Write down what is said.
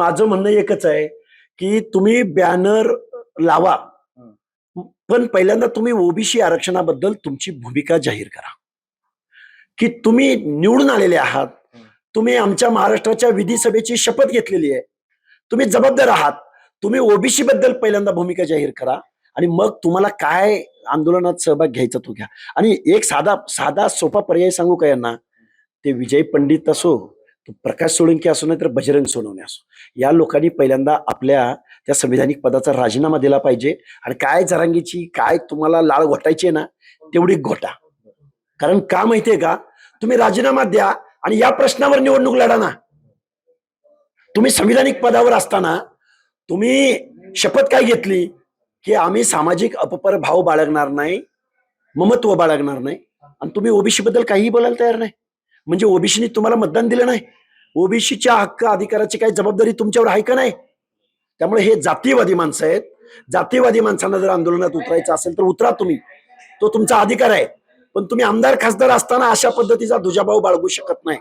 माझं म्हणणं एकच आहे की तुम्ही बॅनर लावा. पण पहिल्यांदा तुम्ही ओबीसी आरक्षणाबद्दल तुमची भूमिका जाहीर करा. की तुम्ही निवडून आलेले आहात. तुम्ही आमच्या महाराष्ट्राच्या विधिसभेची शपथ घेतलेली आहे. तुम्ही जबाबदार आहात. तुम्ही ओबीसी बद्दल पहिल्यांदा भूमिका जाहीर करा. आणि मग तुम्हाला काय आंदोलनात सहभाग घ्यायचा तो घ्या. आणि एक साधा साधा सोपा पर्याय सांगू का यांना? ते विजय पंडित असो प्रकाश सोळंकी असो नाही तर बजरंग सोनवणे असो. या लोकांनी पहिल्यांदा आपल्या त्या संविधानिक पदाचा राजीनामा दिला पाहिजे आणि काय जरांगीची काय तुम्हाला लाळ घोटायची आहे ना तेवढी घोटा. कारण का माहितीये का? तुम्ही राजीनामा द्या आणि या प्रश्नावर निवडणूक लढा ना. तुम्ही संविधानिक पदावर असताना तुम्ही शपथ काय घेतली? की आम्ही सामाजिक अपपर भाव बाळगणार नाही ममत्व बाळगणार नाही. आणि तुम्ही ओबीसी बद्दल काहीही बोलायला तयार नाही. म्हणजे ओबीसीने तुम्हाला मतदान दिलं नाही. ओबीसीच्या हक्क अधिकाराची काही जबाबदारी तुमच्यावर आहे का नाही? त्यामुळे हे जातीयवादी माणसं आहेत. जातीयवादी माणसांना जर आंदोलनात उतरायचं असेल तर उतरा तुम्ही. तो तुमचा अधिकार आहे. पण तुम्ही आमदार खासदार असताना अशा पद्धतीचा दुजाभाव बाळगू शकत नाही.